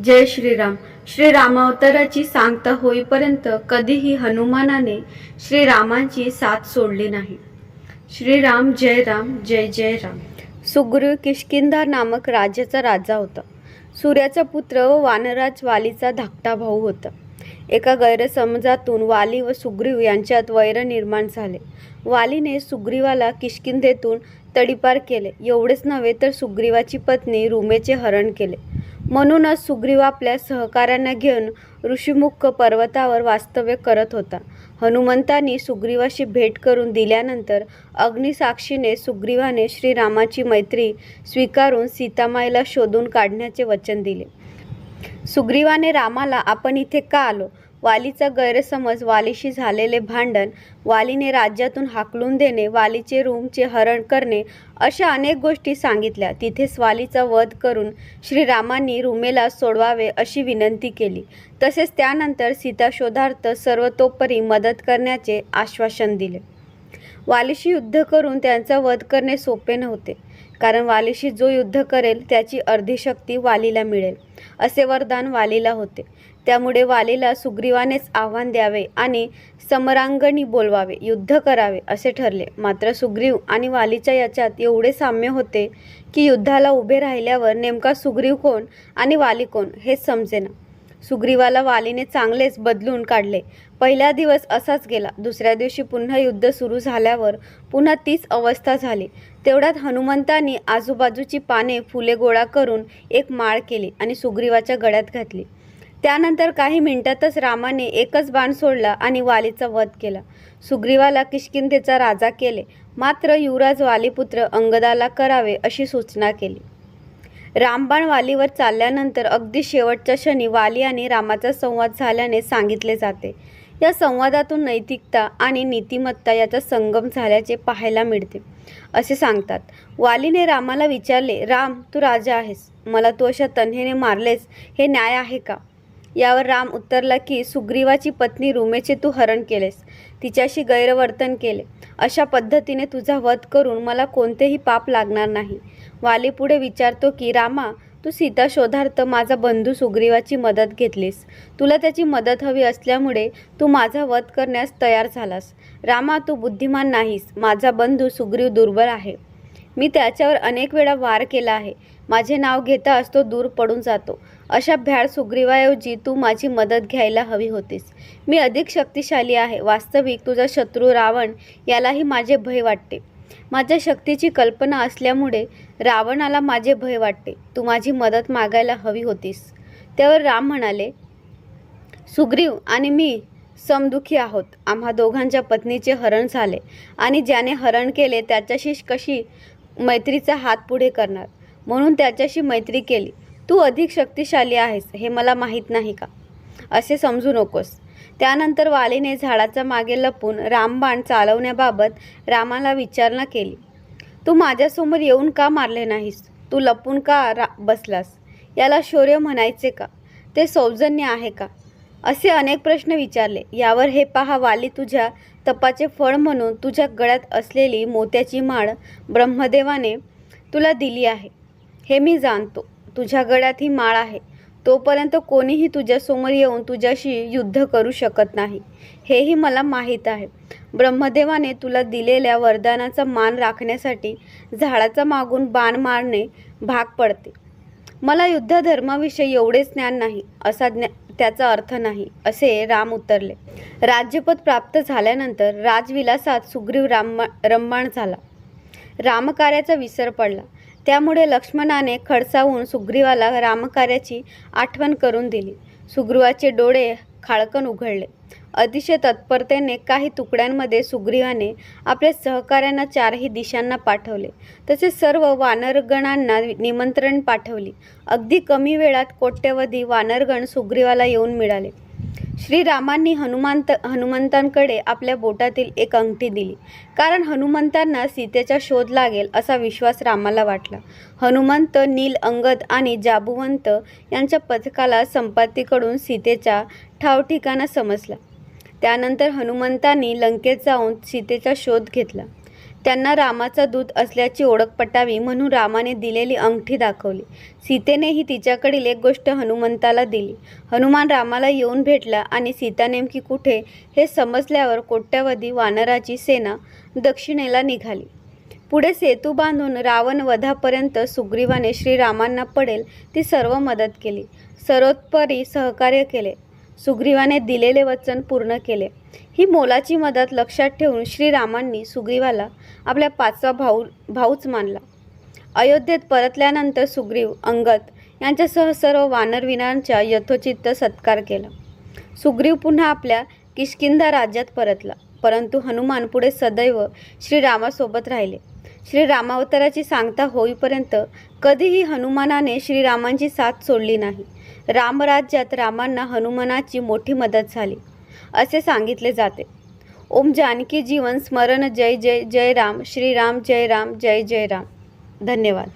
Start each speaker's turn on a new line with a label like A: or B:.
A: जय श्रीराम. श्रीरामावताराची सांगता होईपर्यंत कधीही हनुमानाने श्रीरामांची साथ सोडली नाही. श्रीराम जय राम जय जय राम. सुग्रीव किष्किंधा नामक राज्याचा राजा होता. सूर्याचा पुत्र व वानराज वालीचा धाकटा भाऊ होता. एका गैरसमजातून वाली व सुग्रीव यांच्यात वैर निर्माण झाले. वालीने सुग्रीवाला किष्किंधेतून तडीपार केले. एवढेच नव्हे तर सुग्रीवाची पत्नी रुमेचे हरण केले. म्हणूनच सुग्रीव आपल्या सहकाऱ्यांना घेऊन ऋषिमुख पर्वतावर वास्तव्य करत होता. हनुमंतांनी सुग्रीवाशी भेट करून दिल्यानंतर अग्निसाक्षीने सुग्रीवाने श्रीरामाची मैत्री स्वीकारून सीतामाईला शोधून काढण्याचे वचन दिले. सुग्रीवाने रामाला आपण इथे का आलो? वालीचा गैरसमज वालीशी झालेले भांडण वालीने राज्यातून हाकलून देणे वालीचे रूमचे हरण करणे अशा अनेक गोष्टी सांगितल्या. तिथेच वालीचा वध करून श्रीरामांनी रुमेला सोडवावे अशी विनंती केली. तसेच त्यानंतर सीताशोधार्थ सर्वतोपरी मदत करण्याचे आश्वासन दिले. वालीशी युद्ध करून त्यांचा वध करणे सोपे नव्हते. कारण वालीशी जो युद्ध करेल त्याची अर्धी शक्ती वालीला मिळेल असे वरदान वालीला होते. त्यामुळे वालीला सुग्रीवानेच आव्हान द्यावे आणि समरांगणी बोलवावे युद्ध करावे असे ठरले. मात्र सुग्रीव आणि वालीच्या याच्यात एवढे साम्य होते की युद्धाला उभे राहिल्यावर नेमका सुग्रीव कोण आणि वाली कोण हेच समजेना. सुग्रीवाला वालीने चांगलेच बदलून काढले. पहिला दिवस असाच गेला. दुसऱ्या दिवशी पुन्हा युद्ध सुरू झाल्यावर पुन्हा तीच अवस्था झाली. तेवढ्यात हनुमंतांनी आजूबाजूची पाने फुले गोळा करून एक माळ केली आणि सुग्रीवाच्या गळ्यात घातली. त्यानंतर काही मिनिटातच रामाने एकच बाण सोडला आणि वालीचा वध केला. सुग्रीवाला किष्किंधेचा राजा केले. मात्र युवराज वालीपुत्र अंगदाला करावे अशी सूचना केली. रामबाण वालीवर चालल्यानंतर अगदी शेवटच्या क्षणी वाली आणि रामाचा संवाद झाल्याने सांगितले जाते. या संवादातून नैतिकता आणि नीतिमत्ता याचा संगम झाल्याचे पाहायला मिळते. असे सांगतात वालीने रामाला विचारले राम तू राजा आहेस. मला तू अशा तन्हेने मारलेस हे न्याय आहे का? यावर राम उत्तरला की सुग्रीवाची पत्नी रुमेचे तू हरण केलेस. तिच्याशी गैरवर्तन केले. अशा पद्धतीने तुझा वध करून मला कोणतेही पाप लागणार नाही. वाली पुढे विचारतो की रामा तू सीता शोधार्थ माझा बंधू सुग्रीवाची मदत घेतलीस. तुला त्याची मदत हवी असल्यामुळे तू माझा वध करण्यास तयार झालास. रामा तू बुद्धिमान नाहीस. माझा बंधू सुग्रीव दुर्बल आहे. मी त्याच्यावर अनेक वेळा वार केला आहे. माझे नाव घेताच तो दूर पडून जातो. अशा भ्याड सुग्रीवाऐवजी तू माझी मदत घ्यायला हवी होतीस. मी अधिक शक्तिशाली आहे. वास्तविक तुझा शत्रू रावण यालाही माझे भय वाटते. माझ्या शक्तीची कल्पना असल्यामुळे रावणाला माझे भय वाटते. तू माझी मदत मागायला हवी होतीस. त्यावर राम म्हणाले सुग्रीव आणि मी समदुखी आहोत. आम्हा दोघांच्या पत्नीचे हरण झाले आणि ज्याने हरण केले त्याच्याशी कशी मैत्रीचा हात पुढे करणार. म्हणून त्याच्याशी मैत्री केली. तू अधिक शक्तिशाली आहेस हे मला माहीत नाही का? असे समजू नकोस. त्यानंतर वालीने झाडाच्या मागे लपून रामबाण चालवण्याबाबत रामाला विचारणा केली. तू माझ्यासमोर येऊन का मारले नाहीस? तू लपून का रा बसलास? याला शौर्य म्हणायचे का? ते सौजन्य आहे का? असे अनेक प्रश्न विचारले. यावर हे पहा वाली तुझ्या तपाचे फळ म्हणून तुझ्या गळ्यात असलेली मोत्याची माळ ब्रह्मदेवाने तुला दिली आहे. हे मी जाणतो. तुझ्या गळ्यात ही माळ आहे. तोपर्यंत कोणीही तुझ्यासमोर येऊन तुझ्याशी युद्ध करू शकत नाही. हेही मला माहीत आहे. ब्रह्मदेवाने तुला दिलेल्या वरदानाचा मान राखण्यासाठी झाडाचा मागून बाण मारणे भाग पडते. मला युद्ध धर्माविषयी एवढेच ज्ञान नाही असा ज्ञा त्याचा अर्थ नाही असे राम उत्तरले राज्यपद प्राप्त झाल्यानंतर राजविलासात सुग्रीव राम रंबाण झाला. रामकार्याचा विसर पडला. त्यामुळे लक्ष्मणाने खडसावून सुग्रीवाला रामकार्याची आठवण करून दिली. सुग्रीवाचे डोळे खाळकन उघडले. अतिशय तत्परतेने काही तुकड्यांमध्ये सुग्रीवाने आपल्या सहकाऱ्यांना चारही दिशांना पाठवले. तसेच सर्व वानरगणांना निमंत्रण पाठवली. अगदी कमी वेळात कोट्यवधी वानरगण सुग्रीवाला येऊन मिळाले. श्रीरामांनी हनुमंत हनुमंतांकडे आपल्या बोटातील एक अंगठी दिली. कारण हनुमंतांना सीतेचा शोध लागेल असा विश्वास रामाला वाटला. हनुमंत नील अंगद आणि जाबुवंत यांच्या पथकाला संपत्तीकडून सीतेचा ठावठिकाणा समजला. त्यानंतर हनुमंतांनी लंकेत जाऊन सीतेचा शोध घेतला. त्यांना रामाचा दूत असल्याची ओळख पटावी म्हणून रामाने दिलेली अंगठी दाखवली. सीतेनेही तिच्याकडील एक गोष्ट हनुमंताला दिली. हनुमान रामाला येऊन भेटला आणि सीता नेमकी कुठे हे समजल्यावर कोट्यवधी वानराची सेना दक्षिणेला निघाली. पुढे सेतू बांधून रावण वधापर्यंत सुग्रीवाने श्रीरामांना पडेल ती सर्व मदत केली. सर्वोत्परी सहकार्य केले. सुग्रीवाने दिलेले वचन पूर्ण केले. ही मोलाची मदत लक्षात ठेवून श्रीरामांनी सुग्रीवाला आपल्या पाचवा भाऊ भाऊच मानला. अयोध्येत परतल्यानंतर सुग्रीव अंगत यांच्यासह सर्व वानरविनांच्या यथोचित्त सत्कार केला. सुग्रीव पुन्हा आपल्या किष्किंधा राज्यात परतला परंतु हनुमान पुढे सदैव श्रीरामासोबत राहिले. श्रीरामावताराची सांगता होईपर्यंत कधीही हनुमानाने श्रीरामांची साथ सोडली नाही. रामराज्यात रामांना हनुमानाची मोठी मदत झाली असे सांगितले जाते. ओम जानकी जीवन स्मरण जय जय जय राम श्रीराम जय राम जय जय राम. धन्यवाद.